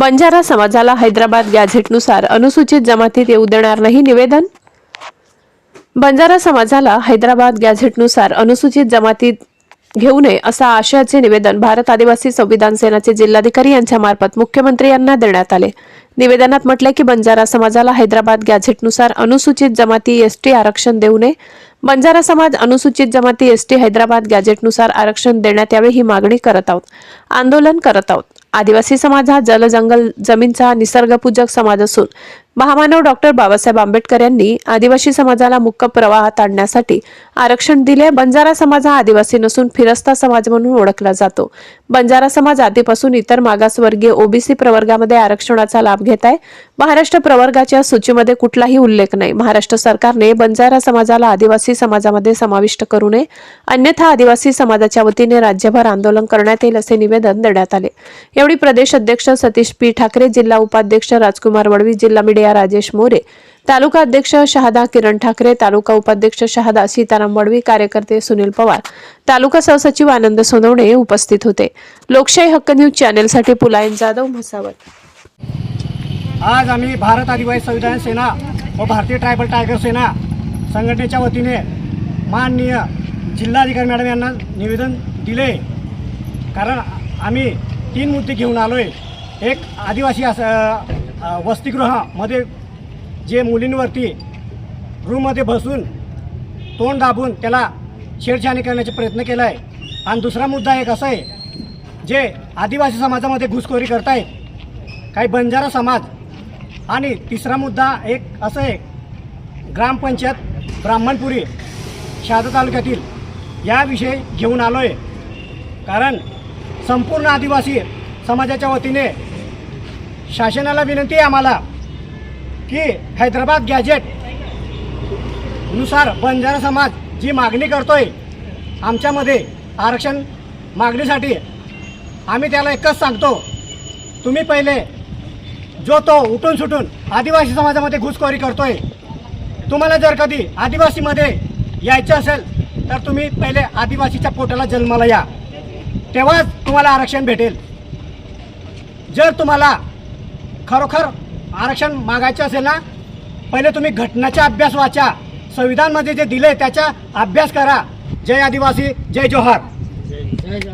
बंजारा समाजाला हैदराबाद गॅझेटनुसार अनुसूचित जमातीत येऊ देणार नाही निवेदन? बंजारा समाजाला हैदराबाद गॅझेटनुसार अनुसूचित जमातीत घेऊ नये असा आशयाचे निवेदन भारत आदिवासी संविधान सेनाचे जिल्हाधिकारी यांच्या मार्फत मुख्यमंत्री यांना देण्यात आले. निवेदनात म्हटले की बंजारा समाजाला हैदराबाद गॅझेटनुसार अनुसूचित जमाती एसटी आरक्षण देऊ नये. बंजारा समाज अनुसूचित जमाती एसटी हैदराबाद गॅझेटनुसार आरक्षण देण्यात यावे ही मागणी करत आहोत. आंदोलन करत आहोत. आदिवासी समाज हा जलजंगल जमीनचा निसर्गपूजक समाज असून महामानव डॉक्टर बाबासाहेब आंबेडकर यांनी आदिवासी समाजाला मुक्क प्रवाहात आणण्यासाठी आरक्षण दिले. बंजारा समाज हा आदिवासी नसून फिरस्ता समाज म्हणून ओळखला जातो. बंजारा समाज आधीपासून इतर मागासवर्गीय ओबीसी प्रवर्गामध्ये आरक्षणाचा लाभ घेत आहे. महाराष्ट्र प्रवर्गाच्या सूचीमध्ये कुठलाही उल्लेख नाही. महाराष्ट्र सरकारने बंजारा समाजाला आदिवासी समाजामध्ये समाविष्ट करू नये. अन्यथा आदिवासी समाजाच्या वतीने राज्यभर आंदोलन करण्यात येईल असे निवेदन देण्यात आले. एवढी प्रदेश अध्यक्ष सतीश पी ठाकरे जिल्हा उपाध्यक्ष राजकुमार वडवी जिल्हा मीडिया राजेश मोरे तालुका अध्यक्ष शहादा किरण ठाकरे तालुका उपाध्यक्ष शहादा सीताराम वडवी कार्यकर्ते सुनील पवार तालुका सहसचिव आनंद सोनवणे उपस्थित होते. लोकशाही हक्क न्यूज चॅनेलसाठी पुलायन जाधव म्हसावत आज आम्ही भारत आदिवासी संविधान सेना व भारतीय ट्रायबल टायगर सेना संघटनेच्या वतीने माननीय जिल्हाधिकारी मॅडम यांना निवेदन दिले. कारण आम्ही तीन मुद्दे घेऊन आलो आहे एक आदिवासी वसतिगृहामध्ये जे मुलींवरती रूममध्ये बसून तोंड दाबून त्याला छेडछाणी करण्याचा प्रयत्न केला आहे आणि दुसरा मुद्दा एक असा आहे जे आदिवासी समाजामध्ये घुसखोरी करतायत काही बंजारा समाज. आणि तिसरा मुद्दा एक असं आहे ग्रामपंचायत ब्राह्मणपुरी शहादा तालुक्यातील याविषयी घेऊन आलो आहे कारण संपूर्ण आदिवासी समाजाच्या वतीने शासनाला विनंती आहे आम्हाला की हैदराबाद गॅजेटनुसार बंजारा समाज जी मागणी करतोय आमच्यामध्ये आरक्षण मागणीसाठी आम्ही त्याला एकच सांगतो. तुम्ही पहिले जो तो उठून सुटून आदिवासी समाजामध्ये घुसखोरी करतोय तुम्हाला जर कधी आदिवासीमध्ये यायचं असेल तर तुम्ही पहिले आदिवासीच्या पोटाला जन्माला या. तेव्हाच तुम्हाला आरक्षण भेटेल. जर तुम्हाला खरोखर आरक्षण मागायचं असेल ना पहिले तुम्ही घटनाचा अभ्यास वाचा. संविधानमध्ये जे दिले त्याचा अभ्यास करा. जय आदिवासी जय जोहार.